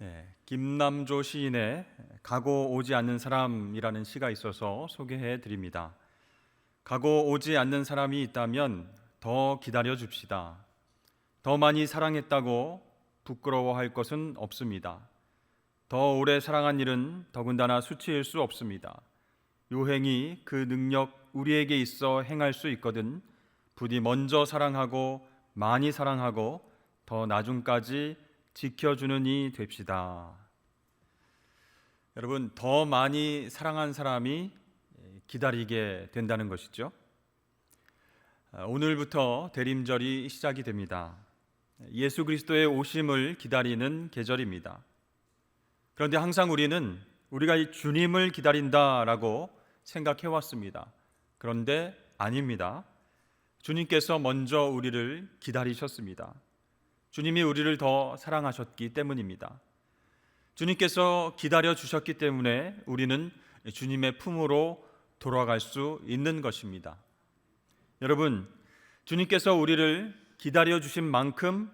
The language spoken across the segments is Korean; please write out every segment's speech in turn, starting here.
네, 김남조 시인의 가고 오지 않는 사람이라는 시가 있어서 소개해 드립니다. 가고 오지 않는 사람이 있다면 더 기다려 줍시다. 더 많이 사랑했다고 부끄러워할 것은 없습니다. 더 오래 사랑한 일은 더군다나 수치일 수 없습니다. 요행이 그 능력 우리에게 있어 행할 수 있거든 부디 먼저 사랑하고 많이 사랑하고 더 나중까지 지켜주는 이 됩시다. 여러분 더 많이 사랑한 사람이 기다리게 된다는 것이죠. 아, 오늘부터 대림절이 시작이 됩니다. 예수 그리스도의 오심을 기다리는 계절입니다. 그런데 항상 우리는 우리가 이 주님을 기다린다라고 생각해 왔습니다. 그런데 아닙니다. 주님께서 먼저 우리를 기다리셨습니다. 주님이 우리를 더 사랑하셨기 때문입니다. 주님께서 기다려 주셨기 때문에 우리는 주님의 품으로 돌아갈 수 있는 것입니다. 여러분, 주님께서 우리를 기다려 주신 만큼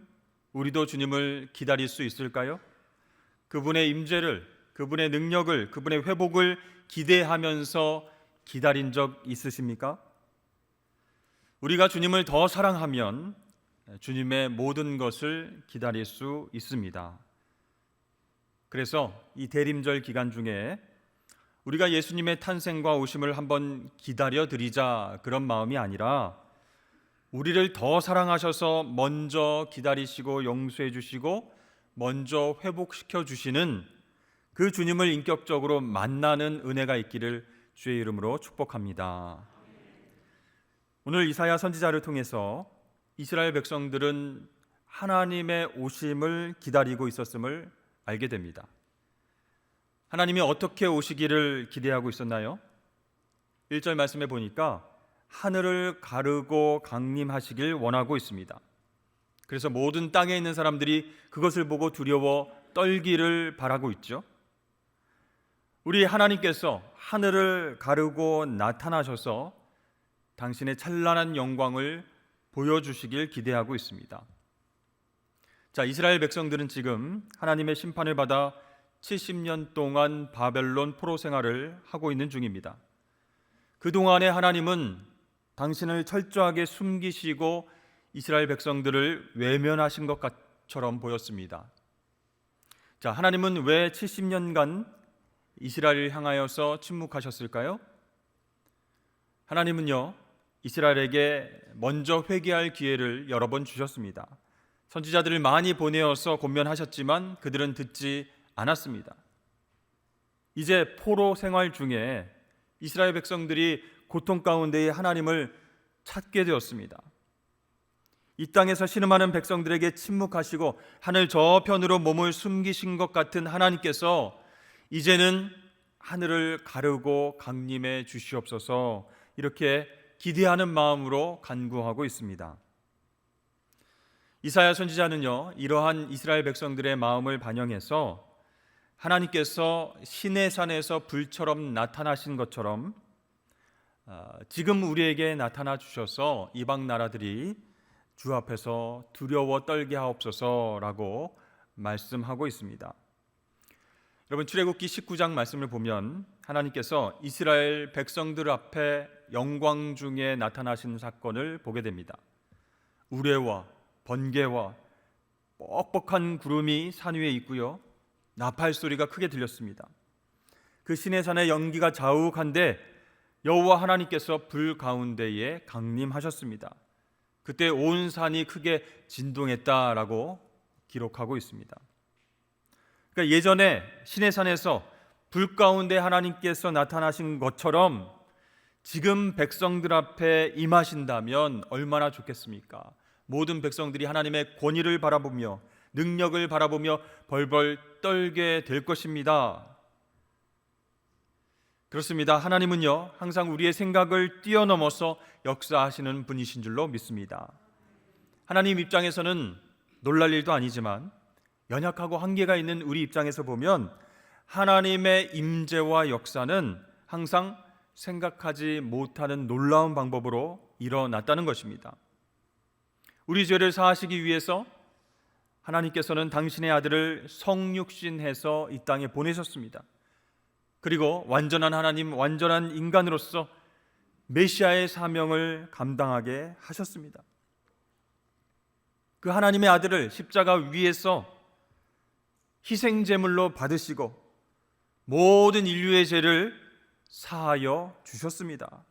우리도 주님을 기다릴 수 있을까요? 그분의 임재를, 그분의 능력을, 그분의 회복을 기대하면서 기다린 적 있으십니까? 우리가 주님을 더 사랑하면 주님의 모든 것을 기다릴 수 있습니다. 그래서 이 대림절 기간 중에 우리가 예수님의 탄생과 오심을 한번 기다려 드리자 그런 마음이 아니라 우리를 더 사랑하셔서 먼저 기다리시고 용서해 주시고 먼저 회복시켜 주시는 그 주님을 인격적으로 만나는 은혜가 있기를 주의 이름으로 축복합니다. 오늘 이사야 선지자를 통해서 이스라엘 백성들은 하나님의 오심을 기다리고 있었음을 알게 됩니다. 하나님이 어떻게 오시기를 기대하고 있었나요? 1절 말씀에 보니까 하늘을 가르고 강림하시길 원하고 있습니다. 그래서 모든 땅에 있는 사람들이 그것을 보고 두려워 떨기를 바라고 있죠. 우리 하나님께서 하늘을 가르고 나타나셔서 당신의 찬란한 영광을 보여주시길 기대하고 있습니다. 자, 이스라엘 백성들은 지금 하나님의 심판을 받아 70년 동안 바벨론 포로 생활을 하고 있는 중입니다. 그동안에 하나님은 당신을 철저하게 숨기시고 이스라엘 백성들을 외면하신 것처럼 보였습니다. 자, 하나님은 왜 70년간 이스라엘을 향하여서 침묵하셨을까요? 하나님은요, 이스라엘에게 먼저 회개할 기회를 여러 번 주셨습니다. 선지자들을 많이 보내어서 권면하셨지만 그들은 듣지 않았습니다. 이제 포로 생활 중에 이스라엘 백성들이 고통 가운데에 하나님을 찾게 되었습니다. 이 땅에서 신음하는 백성들에게 침묵하시고 하늘 저편으로 몸을 숨기신 것 같은 하나님께서 이제는 하늘을 가르고 강림해 주시옵소서 이렇게 기대하는 마음으로 간구하고 있습니다. 이사야 선지자는요, 이러한 이스라엘 백성들의 마음을 반영해서 하나님께서 신의 산에서 불처럼 나타나신 것처럼 아, 지금 우리에게 나타나 주셔서 이방 나라들이 주 앞에서 두려워 떨게 하옵소서라고 말씀하고 있습니다. 여러분 출애굽기 19장 말씀을 보면 하나님께서 이스라엘 백성들 앞에 영광 중에 나타나신 사건을 보게 됩니다. 우레와 번개와 뻑뻑한 구름이 산 위에 있고요. 나팔 소리가 크게 들렸습니다. 그 신의 산의 연기가 자욱한데 여호와 하나님께서 불 가운데에 강림하셨습니다. 그때 온 산이 크게 진동했다라고 기록하고 있습니다. 그러니까 예전에 신의 산에서 불 가운데 하나님께서 나타나신 것처럼 지금 백성들 앞에 임하신다면 얼마나 좋겠습니까? 모든 백성들이 하나님의 권위를 바라보며 능력을 바라보며 벌벌 떨게 될 것입니다. 그렇습니다. 하나님은요, 항상 우리의 생각을 뛰어넘어서 역사하시는 분이신 줄로 믿습니다. 하나님 입장에서는 놀랄 일도 아니지만 연약하고 한계가 있는 우리 입장에서 보면 하나님의 임재와 역사는 항상 생각하지 못하는 놀라운 방법으로 일어났다는 것입니다. 우리 죄를 사하시기 위해서 하나님께서는 당신의 아들을 성육신해서 이 땅에 보내셨습니다. 그리고 완전한 하나님, 완전한 인간으로서 메시아의 사명을 감당하게 하셨습니다. 그 하나님의 아들을 십자가 위에서 희생 제물로 받으시고 모든 인류의 죄를 사하여 주셨습니다.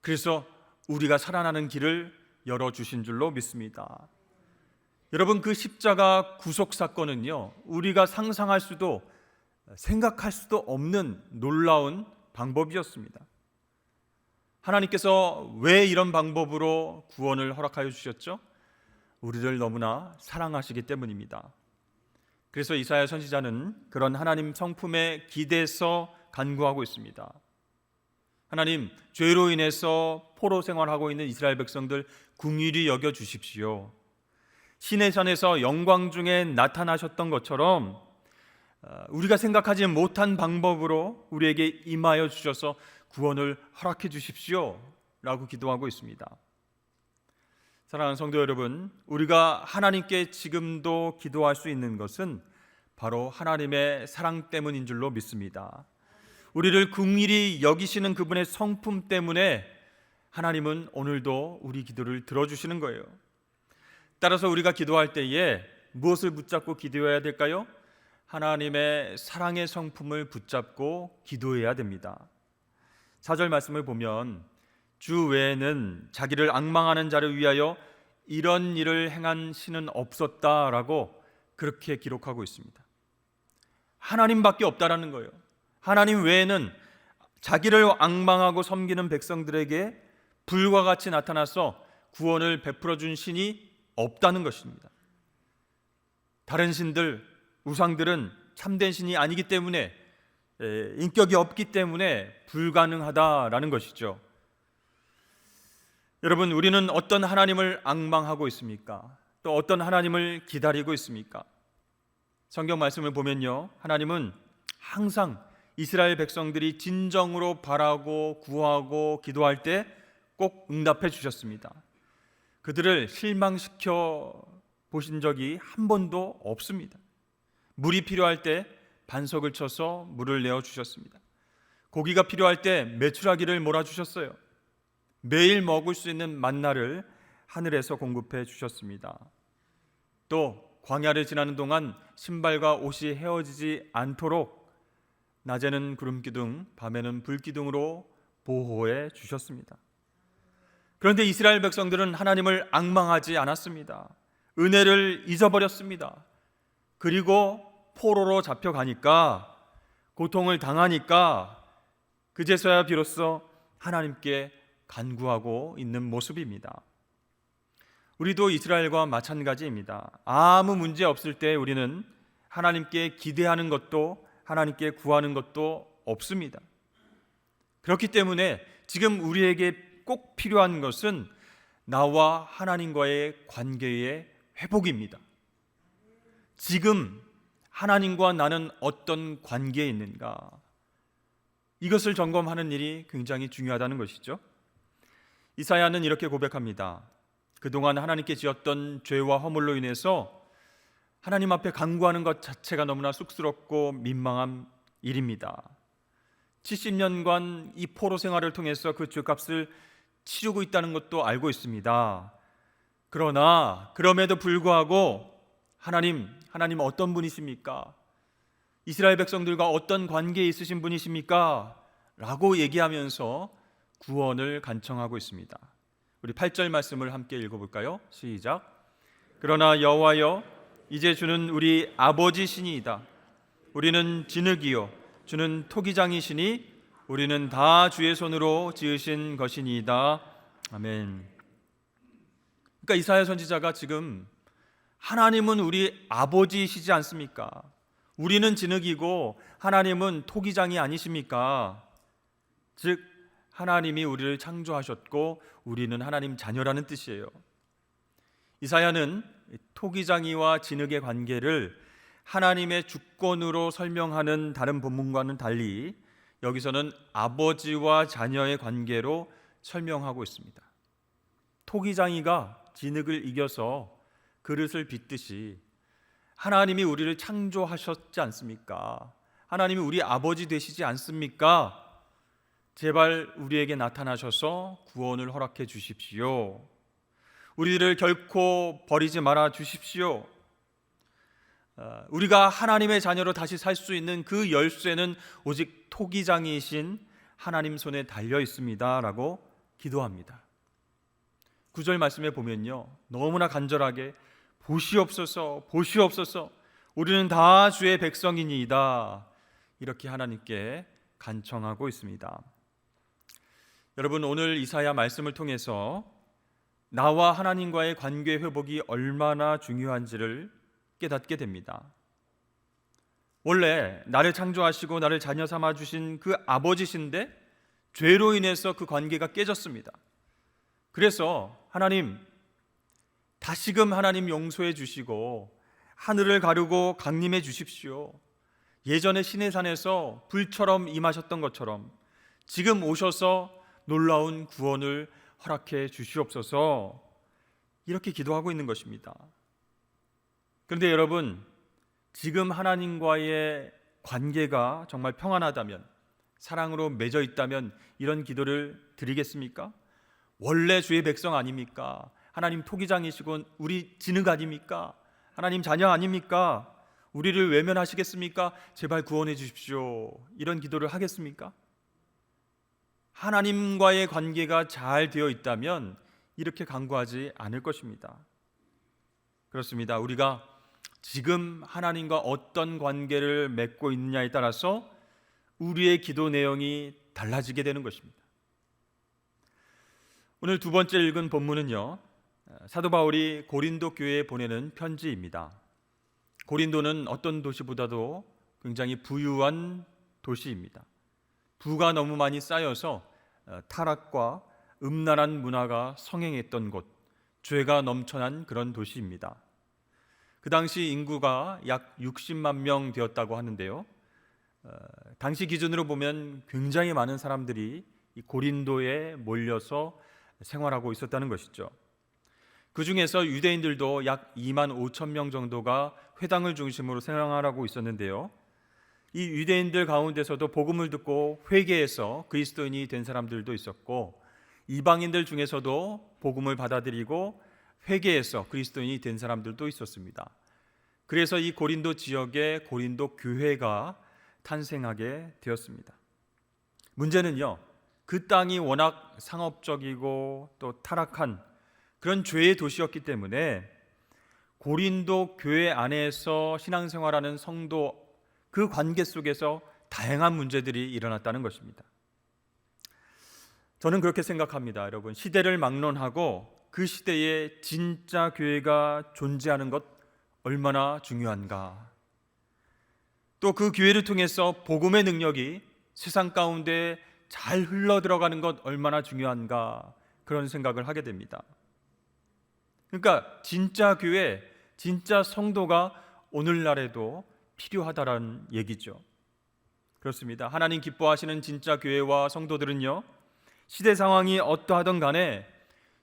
그래서 우리가 살아나는 길을 열어 주신 줄로 믿습니다. 여러분 그 십자가 구속 사건은요. 우리가 상상할 수도 생각할 수도 없는 놀라운 방법이었습니다. 하나님께서 왜 이런 방법으로 구원을 허락하여 주셨죠? 우리를 너무나 사랑하시기 때문입니다. 그래서 이사야 선지자는 그런 하나님 성품에 기대서 간구하고 있습니다. 하나님, 죄로 인해서 포로 생활하고 있는 이스라엘 백성들 궁휼히 여겨 주십시오. 신의 산에서 영광 중에 나타나셨던 것처럼 어, 우리가 생각하지 못한 방법으로 우리에게 임하여 주셔서 구원을 허락해 주십시오라고 기도하고 있습니다. 사랑하는 성도 여러분, 우리가 하나님께 지금도 기도할 수 있는 것은 바로 하나님의 사랑 때문인 줄로 믿습니다. 우리를 궁일이 여기시는 그분의 성품 때문에 하나님은 오늘도 우리 기도를 들어주시는 거예요. 따라서 우리가 기도할 때에 무엇을 붙잡고 기도해야 될까요? 하나님의 사랑의 성품을 붙잡고 기도해야 됩니다. 4절 말씀을 보면 주 외에는 자기를 악망하는 자를 위하여 이런 일을 행한 신은 없었다라고 그렇게 기록하고 있습니다. 하나님밖에 없다라는 거예요. 하나님 외에는 자기를 악망하고 섬기는 백성들에게 불과 같이 나타나서 구원을 베풀어 준 신이 없다는 것입니다. 다른 신들, 우상들은 참된 신이 아니기 때문에 인격이 없기 때문에 불가능하다라는 것이죠. 여러분, 우리는 어떤 하나님을 악망하고 있습니까? 또 어떤 하나님을 기다리고 있습니까? 성경 말씀을 보면요. 하나님은 항상 이스라엘 백성들이 진정으로 바라고 구하고 기도할 때 꼭 응답해 주셨습니다. 그들을 실망시켜 보신 적이 한 번도 없습니다. 물이 필요할 때 반석을 쳐서 물을 내어 주셨습니다. 고기가 필요할 때 메추라기를 몰아 주셨어요. 매일 먹을 수 있는 만나를 하늘에서 공급해 주셨습니다. 또 광야를 지나는 동안 신발과 옷이 헤어지지 않도록 낮에는 구름 기둥, 밤에는 불 기둥으로 보호해 주셨습니다. 그런데 이스라엘 백성들은 하나님을 악망하지 않았습니다. 은혜를 잊어버렸습니다. 그리고 포로로 잡혀가니까 고통을 당하니까 그제서야 비로소 하나님께 간구하고 있는 모습입니다. 우리도 이스라엘과 마찬가지입니다. 아무 문제 없을 때 우리는 하나님께 기대하는 것도 하나님께 구하는 것도 없습니다. 그렇기 때문에 지금 우리에게 꼭 필요한 것은 나와 하나님과의 관계의 회복입니다. 지금 하나님과 나는 어떤 관계에 있는가? 이것을 점검하는 일이 굉장히 중요하다는 것이죠. 이사야는 이렇게 고백합니다. 그동안 하나님께 지었던 죄와 허물로 인해서 하나님 앞에 간구하는 것 자체가 너무나 쑥스럽고 민망한 일입니다. 70년간 이 포로 생활을 통해서 그 죄값을 치르고 있다는 것도 알고 있습니다. 그러나 그럼에도 불구하고 하나님, 하나님 어떤 분이십니까? 이스라엘 백성들과 어떤 관계에 있으신 분이십니까? 라고 얘기하면서 구원을 간청하고 있습니다. 우리 8절 말씀을 함께 읽어 볼까요? 시작. 그러나 여호와여 이제 주는 우리 아버지 신이이다. 우리는 진흙이요 주는 토기장이시니 우리는 다 주의 손으로 지으신 것이니이다. 아멘. 그러니까 이사야 선지자가 지금 하나님은 우리 아버지시지 않습니까? 우리는 진흙이고 하나님은 토기장이 아니십니까? 즉 하나님이 우리를 창조하셨고 우리는 하나님 자녀라는 뜻이에요. 이사야는 토기장이와 진흙의 관계를 하나님의 주권으로 설명하는 다른 본문과는 달리 여기서는 아버지와 자녀의 관계로 설명하고 있습니다. 토기장이가 진흙을 이겨서 그릇을 빚듯이 하나님이 우리를 창조하셨지 않습니까? 하나님이 우리 아버지 되시지 않습니까? 제발 우리에게 나타나셔서 구원을 허락해 주십시오. 우리를 결코 버리지 말아 주십시오. 어, 우리가 하나님의 자녀로 다시 살 수 있는 그 열쇠는 오직 토기장이신 하나님 손에 달려 있습니다라고 기도합니다. 구절 말씀에 보면요. 너무나 간절하게 보시옵소서 보시옵소서 우리는 다 주의 백성이니이다. 이렇게 하나님께 간청하고 있습니다. 여러분 오늘 이사야 말씀을 통해서 나와 하나님과의 관계 회복이 얼마나 중요한지를 깨닫게 됩니다. 원래 나를 창조하시고 나를 자녀 삼아 주신 그 아버지신데 죄로 인해서 그 관계가 깨졌습니다. 그래서 하나님 다시금 하나님 용서해 주시고 하늘을 가르고 강림해 주십시오. 예전에 신의 산에서 불처럼 임하셨던 것처럼 지금 오셔서 놀라운 구원을 허락해 주시옵소서 이렇게 기도하고 있는 것입니다. 그런데 여러분, 지금 하나님과의 관계가 정말 평안하다면, 사랑으로 맺어 있다면 이런 기도를 드리겠습니까? 원래 주의 백성 아닙니까? 하나님 토기장이시고 우리 진흙 아닙니까? 하나님 자녀 아닙니까? 우리를 외면하시겠습니까? 제발 구원해 주십시오. 이런 기도를 하겠습니까? 하나님과의 관계가 잘 되어 있다면 이렇게 간구하지 않을 것입니다. 그렇습니다. 우리가 지금 하나님과 어떤 관계를 맺고 있느냐에 따라서 우리의 기도 내용이 달라지게 되는 것입니다. 오늘 두 번째 읽은 본문은요. 사도 바울이 고린도 교회에 보내는 편지입니다. 고린도는 어떤 도시보다도 굉장히 부유한 도시입니다. 부가 너무 많이 쌓여서 어, 타락과 음란한 문화가 성행했던 곳, 죄가 넘쳐난 그런 도시입니다. 그 당시 인구가 약 60만 명 되었다고 하는데요. 어, 당시 기준으로 보면 굉장히 많은 사람들이 고린도에 몰려서 생활하고 있었다는 것이죠. 그 중에서 유대인들도 약 2만 5천 명 정도가 회당을 중심으로 생활하고 있었는데요. 이 유대인들 가운데서도 복음을 듣고 회개해서 그리스도인이 된 사람들도 있었고 이방인들 중에서도 복음을 받아들이고 회개해서 그리스도인이 된 사람들도 있었습니다. 그래서 이 고린도 지역에 고린도 교회가 탄생하게 되었습니다. 문제는요. 그 땅이 워낙 상업적이고 또 타락한 그런 죄의 도시였기 때문에 고린도 교회 안에서 신앙생활하는 성도 그 관계 속에서 다양한 문제들이 일어났다는 것입니다. 저는 그렇게 생각합니다. 여러분, 시대를 막론하고 그 시대에 진짜 교회가 존재하는 것 얼마나 중요한가. 또그 교회를 통해서 복음의 능력이 세상 가운데 잘 흘러 들어가는 것 얼마나 중요한가 그런 생각을 하게 됩니다. 그러니까 진짜 교회, 진짜 성도가 오늘날에도 필요하다라는 얘기죠. 그렇습니다. 하나님 기뻐하시는 진짜 교회와 성도들은요. 시대 상황이 어떠하던 간에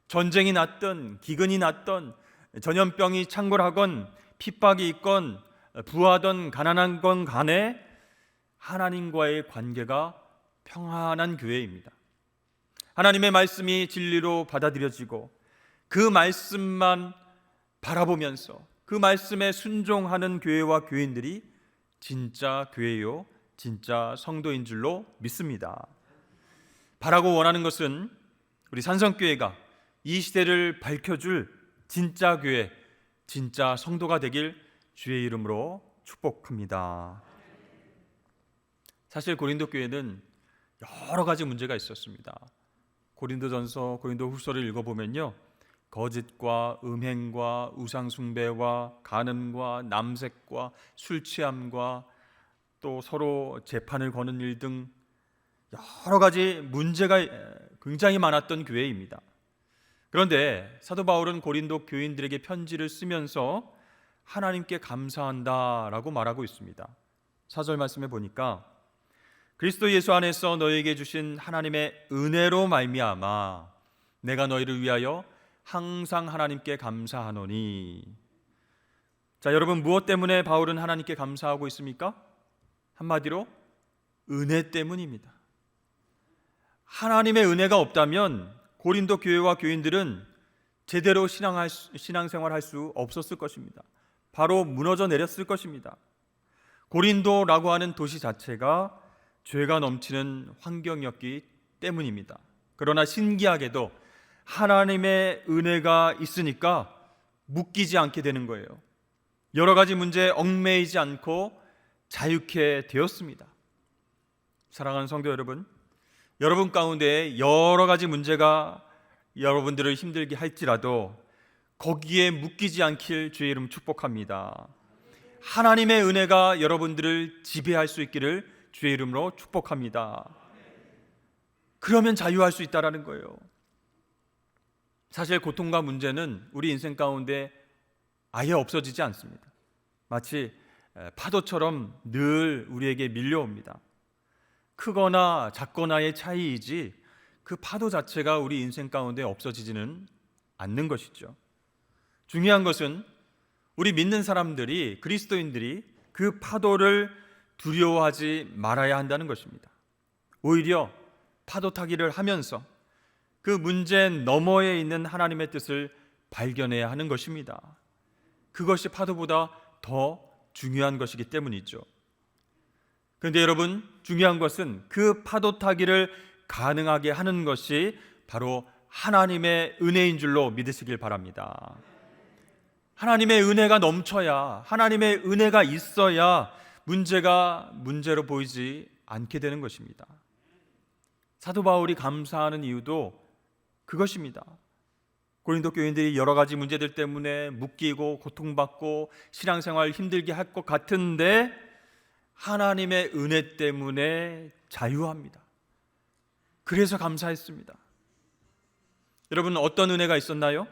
전쟁이 났던 기근이 났던 전염병이 창궐하건 핍박이 있건 부하던 가난한 건 간에 하나님과의 관계가 평안한 교회입니다. 하나님의 말씀이 진리로 받아들여지고 그 말씀만 바라보면서 그 말씀에 순종하는 교회와 교인들이 진짜 교회요, 진짜 성도인 줄로 믿습니다. 바라고 원하는 것은 우리 산성교회가 이 시대를 밝혀줄 진짜 교회, 진짜 성도가 되길 주의 이름으로 축복합니다. 사실 고린도 교회는 여러 가지 문제가 있었습니다. 고린도전서, 고린도 후서를 읽어보면요, 거짓과 음행과 우상숭배와 간음과 남색과 술 취함과 또 서로 재판을 거는 일 등 여러 가지 문제가 굉장히 많았던 교회입니다. 그런데 사도 바울은 고린도 교인들에게 편지를 쓰면서 하나님께 감사한다라고 말하고 있습니다. 사절 말씀에 보니까 그리스도 예수 안에서 너에게 주신 하나님의 은혜로 말미암아 내가 너희를 위하여 항상 하나님께 감사하노니 자, 여러분 무엇 때문에 바울은 하나님께 감사하고 있습니까? 한마디로 은혜 때문입니다. 하나님의 은혜가 없다면 고린도 교회와 교인들은 제대로 신앙할 수, 신앙생활할 수 없었을 것입니다. 바로 무너져 내렸을 것입니다. 고린도라고 하는 도시 자체가 죄가 넘치는 환경이었기 때문입니다. 그러나 신기하게도 하나님의 은혜가 있으니까 묶이지 않게 되는 거예요. 여러 가지 문제에 얽매이지 않고 자유케 되었습니다. 사랑하는 성도 여러분, 여러분 가운데 여러 가지 문제가 여러분들을 힘들게 할지라도 거기에 묶이지 않길 주의 이름 축복합니다. 하나님의 은혜가 여러분들을 지배할 수 있기를 주의 이름으로 축복합니다. 그러면 자유할 수 있다라는 거예요. 사실 고통과 문제는 우리 인생 가운데 아예 없어지지 않습니다. 마치 파도처럼 늘 우리에게 밀려옵니다. 크거나 작거나의 차이이지 그 파도 자체가 우리 인생 가운데 없어지지는 않는 것이죠. 중요한 것은 우리 믿는 사람들이 그리스도인들이 그 파도를 두려워하지 말아야 한다는 것입니다. 오히려 파도 타기를 하면서 그 문제 너머에 있는 하나님의 뜻을 발견해야 하는 것입니다. 그것이 파도보다 더 중요한 것이기 때문이죠. 그런데 여러분, 중요한 것은 그 파도 타기를 가능하게 하는 것이 바로 하나님의 은혜인 줄로 믿으시길 바랍니다. 하나님의 은혜가 넘쳐야, 하나님의 은혜가 있어야 문제가 문제로 보이지 않게 되는 것입니다. 사도 바울이 감사하는 이유도 그것입니다. 고린도 교인들이 여러 가지 문제들 때문에 묶이고 고통받고 신앙생활 힘들게 할 것 같은데 하나님의 은혜 때문에 자유합니다. 그래서 감사했습니다. 여러분 어떤 은혜가 있었나요?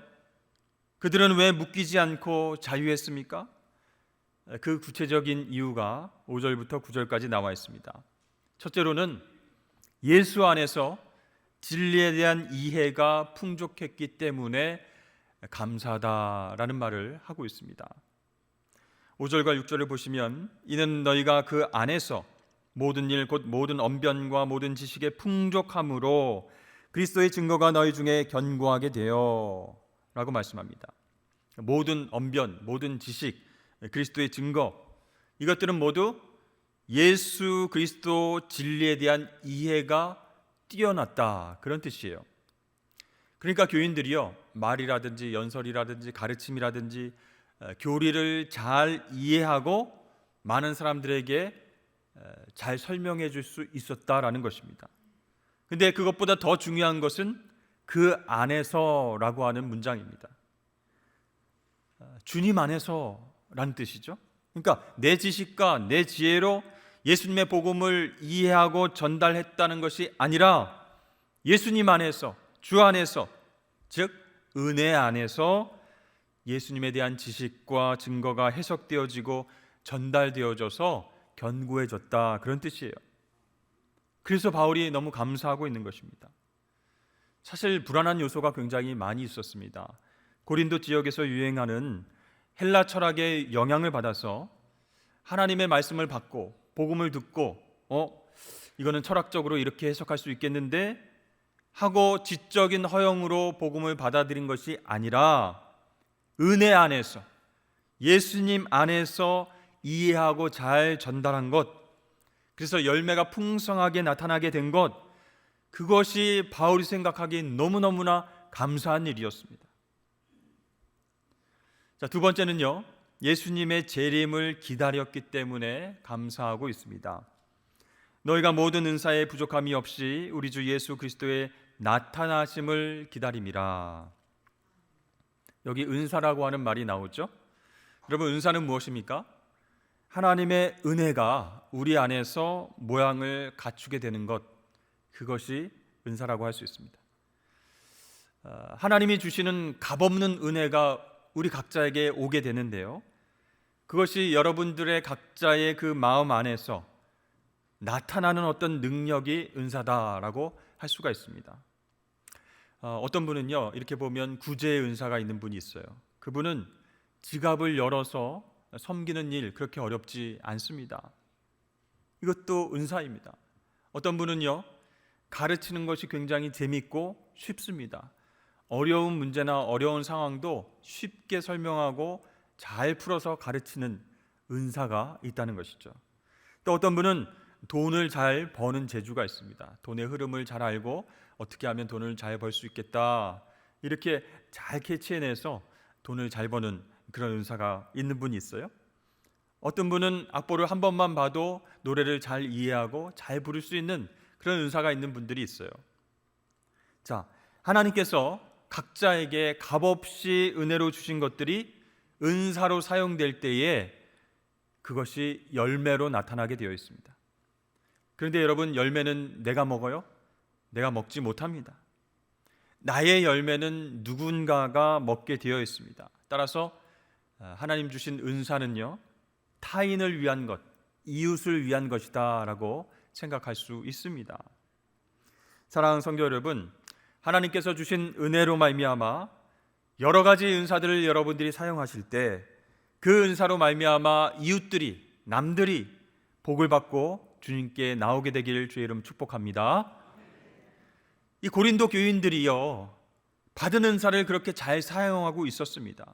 그들은 왜 묶이지 않고 자유했습니까? 그 구체적인 이유가 5절부터 9절까지 나와 있습니다. 첫째로는 예수 안에서 진리에 대한 이해가 풍족했기 때문에 감사다라는 말을 하고 있습니다. 5절과 6절을 보시면 이는 너희가 그 안에서 모든 일 곧 모든 언변과 모든 지식의 풍족함으로 그리스도의 증거가 너희 중에 견고하게 되어라고 말씀합니다. 모든 언변, 모든 지식, 그리스도의 증거 이것들은 모두 예수 그리스도 진리에 대한 이해가 뛰어났다 그런 뜻이에요. 그러니까 교인들이요 말이라든지 연설이라든지 가르침이라든지 교리를 잘 이해하고 많은 사람들에게 잘 설명해 줄 수 있었다라는 것입니다. 근데 그것보다 더 중요한 것은 그 안에서라고 하는 문장입니다. 주님 안에서라는 뜻이죠. 그러니까 내 지식과 내 지혜로 예수님의 복음을 이해하고 전달했다는 것이 아니라 예수님 안에서 주 안에서 즉 은혜 안에서 예수님에 대한 지식과 증거가 해석되어지고 전달되어져서 견고해졌다 그런 뜻이에요. 그래서 바울이 너무 감사하고 있는 것입니다. 사실 불안한 요소가 굉장히 많이 있었습니다. 고린도 지역에서 유행하는 헬라 철학의 영향을 받아서 하나님의 말씀을 받고 복음을 듣고 어 이거는 철학적으로 이렇게 해석할 수 있겠는데 하고 지적인 허영으로 복음을 받아들인 것이 아니라 은혜 안에서 예수님 안에서 이해하고 잘 전달한 것 그래서 열매가 풍성하게 나타나게 된 것 그것이 바울이 생각하기에 너무너무나 감사한 일이었습니다. 자, 두 번째는요. 예수님의 재림을 기다렸기 때문에 감사하고 있습니다. 너희가 모든 은사에 부족함이 없이 우리 주 예수 그리스도의 나타나심을 기다림이라. 여기 은사라고 하는 말이 나오죠. 여러분 은사는 무엇입니까? 하나님의 은혜가 우리 안에서 모양을 갖추게 되는 것 그것이 은사라고 할 수 있습니다. 어, 하나님이 주시는 값없는 은혜가 우리 각자에게 오게 되는데요. 그것이 여러분들의 각자의 그 마음 안에서 나타나는 어떤 능력이 은사다라고 할 수가 있습니다. 어, 어떤 분은요 이렇게 보면 구제의 은사가 있는 분이 있어요. 그분은 지갑을 열어서 섬기는 일 그렇게 어렵지 않습니다. 이것도 은사입니다. 어떤 분은요, 가르치는 것이 굉장히 재밌고 쉽습니다. 어려운 문제나 어려운 상황도 쉽게 설명하고 잘 풀어서 가르치는 은사가 있다는 것이죠. 또 어떤 분은 돈을 잘 버는 재주가 있습니다. 돈의 흐름을 잘 알고 어떻게 하면 돈을 잘 벌 수 있겠다. 이렇게 잘 캐치해내서 돈을 잘 버는 그런 은사가 있는 분이 있어요. 어떤 분은 악보를 한 번만 봐도 노래를 잘 이해하고 잘 부를 수 있는 그런 은사가 있는 분들이 있어요. 자, 하나님께서 각자에게 값없이 은혜로 주신 것들이 은사로 사용될 때에 그것이 열매로 나타나게 되어 있습니다. 그런데 여러분 열매는 내가 먹어요? 내가 먹지 못합니다. 나의 열매는 누군가가 먹게 되어 있습니다. 따라서 아, 하나님 주신 은사는요 타인을 위한 것, 이웃을 위한 것이다라고 생각할 수 있습니다. 사랑하는 성도 여러분, 하나님께서 주신 은혜로 말미암아 여러 가지 은사들을 여러분들이 사용하실 때 그 은사로 말미암아 이웃들이 남들이 복을 받고 주님께 나오게 되기를 주의 이름 축복합니다. 이 고린도 교인들이요 받은 은사를 그렇게 잘 사용하고 있었습니다.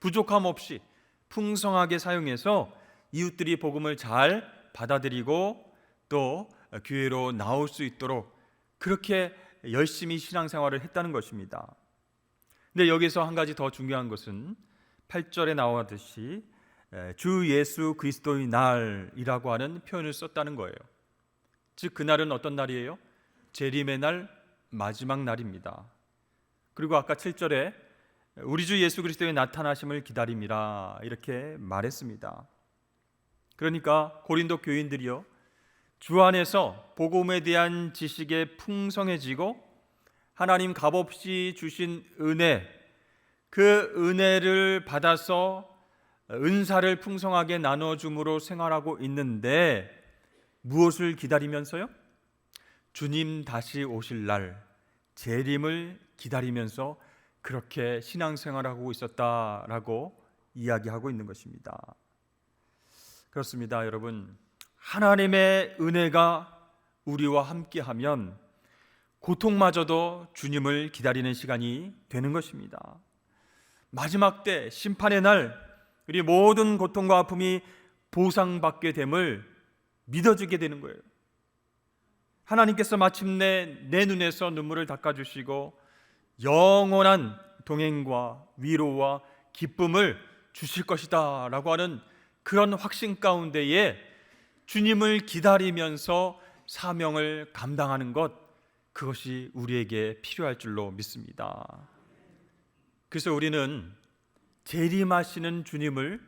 부족함 없이 풍성하게 사용해서 이웃들이 복음을 잘 받아들이고 또 교회로 나올 수 있도록 그렇게 열심히 신앙생활을 했다는 것입니다. 근데 여기서 한 가지 더 중요한 것은 8절에 나오듯이 주 예수 그리스도의 날이라고 하는 표현을 썼다는 거예요. 즉 그날은 어떤 날이에요? 재림의 날 마지막 날입니다. 그리고 아까 7절에 우리 주 예수 그리스도의 나타나심을 기다림이라 이렇게 말했습니다. 그러니까 고린도 교인들이요 주 안에서 복음에 대한 지식에 풍성해지고 하나님 값없이 주신 은혜 그 은혜를 받아서 은사를 풍성하게 나눠 줌으로 생활하고 있는데 무엇을 기다리면서요? 주님 다시 오실 날 재림을 기다리면서 그렇게 신앙생활하고 있었다라고 이야기하고 있는 것입니다. 그렇습니다, 여러분. 하나님의 은혜가 우리와 함께하면 고통마저도 주님을 기다리는 시간이 되는 것입니다. 마지막 때 심판의 날 우리 모든 고통과 아픔이 보상받게 됨을 믿어지게 되는 거예요. 하나님께서 마침내 내 눈에서 눈물을 닦아 주시고 영원한 동행과 위로와 기쁨을 주실 것이다 라고 하는 그런 확신 가운데에 주님을 기다리면서 사명을 감당하는 것 그것이 우리에게 필요할 줄로 믿습니다. 그래서 우리는 재림하시는 주님을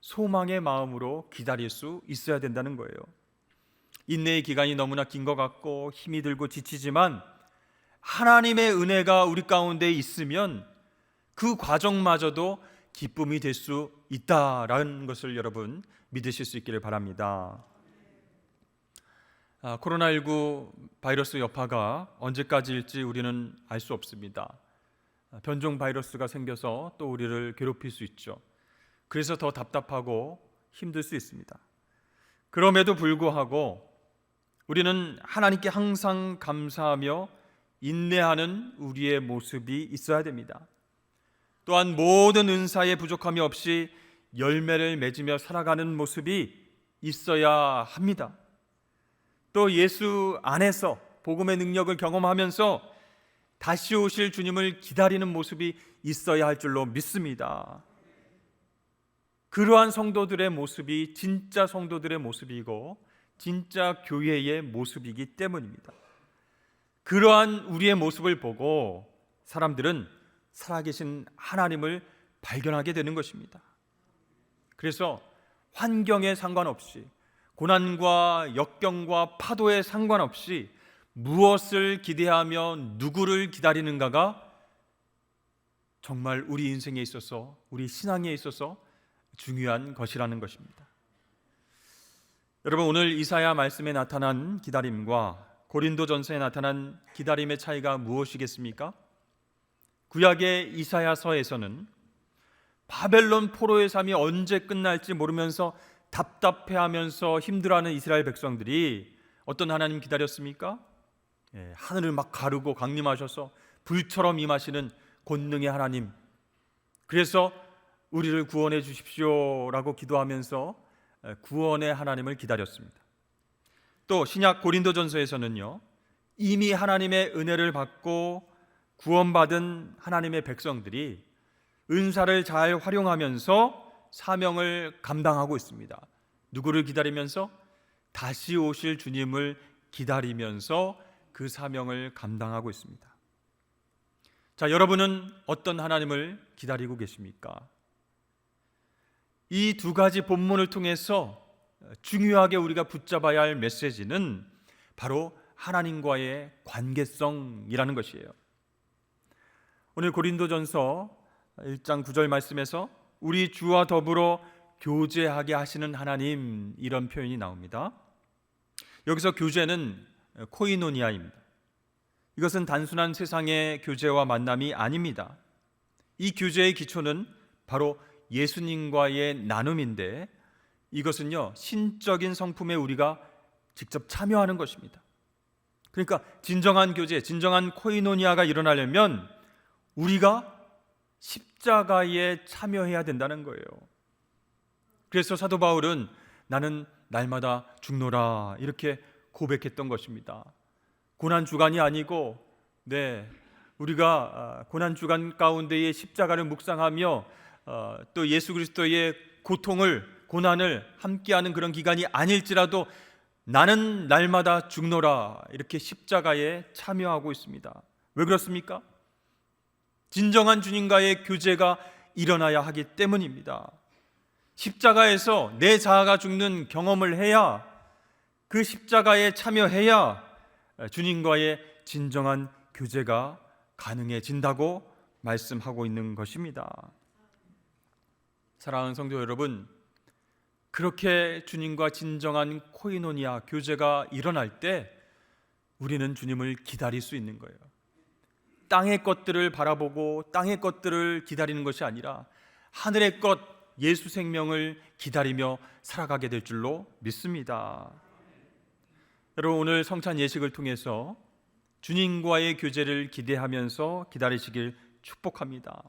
소망의 마음으로 기다릴 수 있어야 된다는 거예요. 인내의 기간이 너무나 긴 것 같고 힘이 들고 지치지만 하나님의 은혜가 우리 가운데 있으면 그 과정마저도 기쁨이 될 수 있다라는 것을 여러분 믿으실 수 있기를 바랍니다. 아, 코로나19 바이러스 여파가 언제까지일지 우리는 알 수 없습니다. 아, 변종 바이러스가 생겨서 또 우리를 괴롭힐 수 있죠. 그래서 더 답답하고 힘들 수 있습니다. 그럼에도 불구하고 우리는 하나님께 항상 감사하며 인내하는 우리의 모습이 있어야 됩니다. 또한 모든 은사의 부족함이 없이 열매를 맺으며 살아가는 모습이 있어야 합니다. 또 예수 안에서 복음의 능력을 경험하면서 다시 오실 주님을 기다리는 모습이 있어야 할 줄로 믿습니다. 그러한 성도들의 모습이 진짜 성도들의 모습이고 진짜 교회의 모습이기 때문입니다. 그러한 우리의 모습을 보고 사람들은 살아계신 하나님을 발견하게 되는 것입니다. 그래서 환경에 상관없이 고난과 역경과 파도에 상관없이 무엇을 기대하며 누구를 기다리는가가 정말 우리 인생에 있어서 우리 신앙에 있어서 중요한 것이라는 것입니다. 여러분 오늘 이사야 말씀에 나타난 기다림과 고린도전서에 나타난 기다림의 차이가 무엇이겠습니까? 구약의 이사야서에서는 바벨론 포로의 삶이 언제 끝날지 모르면서 답답해하면서 힘들어하는 이스라엘 백성들이 어떤 하나님 기다렸습니까? 예, 하늘을 막 가르고 강림하셔서 불처럼 임하시는 권능의 하나님. 그래서 우리를 구원해 주십시오라고 기도하면서 예, 구원의 하나님을 기다렸습니다. 또 신약 고린도전서에서는요. 이미 하나님의 은혜를 받고 구원받은 하나님의 백성들이 은사를 잘 활용하면서 사명을 감당하고 있습니다. 누구를 기다리면서 다시 오실 주님을 기다리면서 그 사명을 감당하고 있습니다. 자, 여러분은 어떤 하나님을 기다리고 계십니까? 이 두 가지 본문을 통해서 중요하게 우리가 붙잡아야 할 메시지는 바로 하나님과의 관계성이라는 것이에요. 오늘 고린도전서 1장 9절 말씀에서 우리 주와 더불어 교제하게 하시는 하나님 이런 표현이 나옵니다. 여기서 교제는 코이노니아입니다. 이것은 단순한 세상의 교제와 만남이 아닙니다. 이 교제의 기초는 바로 예수님과의 나눔인데 이것은요 신적인 성품에 우리가 직접 참여하는 것입니다. 그러니까 진정한 교제, 진정한 코이노니아가 일어나려면 우리가 십자가에 참여해야 된다는 거예요. 그래서 사도 바울은 나는 날마다 죽노라 이렇게 고백했던 것입니다. 고난 주간이 아니고 네 우리가 고난 주간 가운데에 십자가를 묵상하며 어, 또 예수 그리스도의 고통을 고난을 함께하는 그런 기간이 아닐지라도 나는 날마다 죽노라 이렇게 십자가에 참여하고 있습니다. 왜 그렇습니까? 진정한 주님과의 교제가 일어나야 하기 때문입니다. 십자가에서 내 자아가 죽는 경험을 해야 그 십자가에 참여해야 주님과의 진정한 교제가 가능해진다고 말씀하고 있는 것입니다. 사랑하는 성도 여러분, 그렇게 주님과 진정한 코이노니아 교제가 일어날 때 우리는 주님을 기다릴 수 있는 거예요. 땅의 것들을 바라보고 땅의 것들을 기다리는 것이 아니라 하늘의 것 예수 생명을 기다리며 살아가게 될 줄로 믿습니다. 여러분 오늘 성찬 예식을 통해서 주님과의 교제를 기대하면서 기다리시길 축복합니다.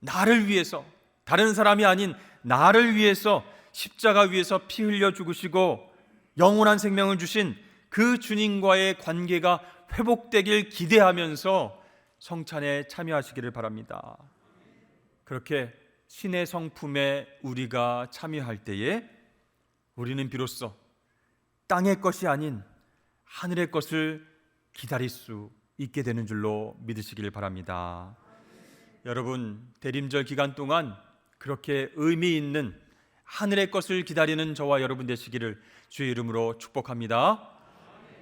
나를 위해서 다른 사람이 아닌 나를 위해서 십자가 위에서 피 흘려 죽으시고 영원한 생명을 주신 그 주님과의 관계가 회복되길 기대하면서 성찬에 참여하시기를 바랍니다. 그렇게 신의 성품에 우리가 참여할 때에 우리는 비로소 땅의 것이 아닌 하늘의 것을 기다릴 수 있게 되는 줄로 믿으시길 바랍니다. 여러분, 대림절 기간 동안 그렇게 의미 있는 하늘의 것을 기다리는 저와 여러분 되시기를 주의 이름으로 축복합니다.